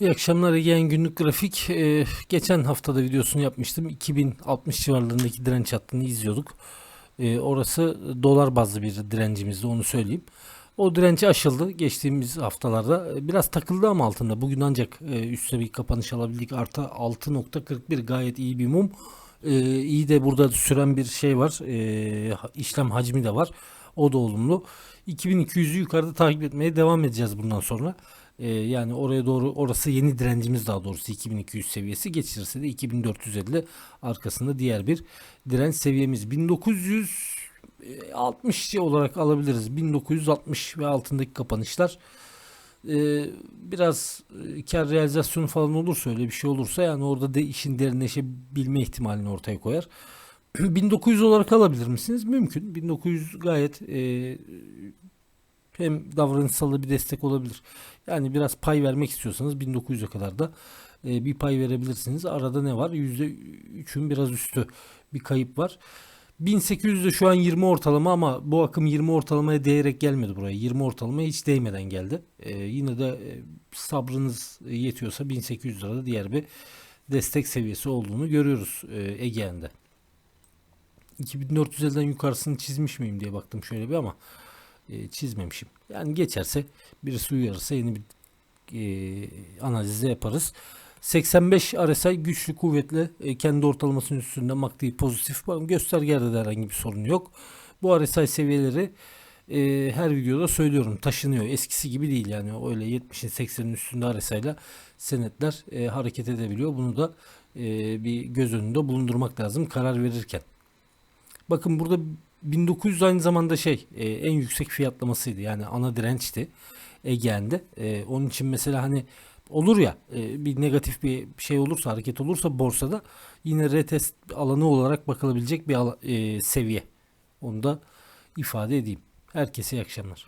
İyi akşamlar Ege'nin günlük grafik. Ee, geçen haftada videosunu yapmıştım. 2060 civarlarındaki direnç hattını izliyorduk. Ee, orası dolar bazlı bir direncimizdi onu söyleyeyim. O direnci aşıldı geçtiğimiz haftalarda. Ee, Biraz takıldı ama altında. Bugün ancak e, üstte bir kapanış alabildik. Artı 6.41 gayet iyi bir mum. Ee, iyi de burada süren bir şey var. Ee, işlem hacmi de var. O da olumlu. 2200'ü yukarıda takip etmeye devam edeceğiz bundan sonra. Ee, yani oraya doğru orası yeni direncimiz daha doğrusu 2200 seviyesi geçirirse de 2450 arkasında diğer bir direnç seviyemiz 1960 olarak alabiliriz 1960 ve altındaki kapanışlar Ee, biraz e, kar realizasyonu falan olursa öyle bir şey olursa yani orada da işin derinleşebilme ihtimalini ortaya koyar 1900 olarak alabilir misiniz? Mümkün. 1900 gayet e, hem davranışsal bir destek olabilir. Yani biraz pay vermek istiyorsanız 1900'e kadar da e, bir pay verebilirsiniz. Arada ne var? %3'ün biraz üstü bir kayıp var. 1800'de şu an 20 ortalama ama bu akım 20 ortalamaya değerek gelmedi buraya. 20 ortalamaya hiç değmeden geldi. E, yine de e, sabrınız yetiyorsa 1800 lirada diğer bir destek seviyesi olduğunu görüyoruz e, Ege'nde. 2450'den yukarısını çizmiş miyim diye baktım şöyle bir ama e, çizmemişim. Yani geçerse birisi uyarırsa yeni bir e, analizde yaparız. 85 RSI güçlü kuvvetli e, kendi ortalamasının üstünde MACD pozitif. Bakın Göstergelerde de herhangi bir sorun yok. Bu RSI seviyeleri e, her videoda söylüyorum taşınıyor. Eskisi gibi değil yani öyle 70'in 80'in üstünde ile senetler e, hareket edebiliyor. Bunu da e, bir göz önünde bulundurmak lazım karar verirken. Bakın burada 1900 aynı zamanda şey e, en yüksek fiyatlamasıydı. Yani ana dirençti Ege'nde. E, onun için mesela hani olur ya e, bir negatif bir şey olursa hareket olursa borsada yine retest alanı olarak bakılabilecek bir ala- e, seviye. Onu da ifade edeyim. Herkese iyi akşamlar.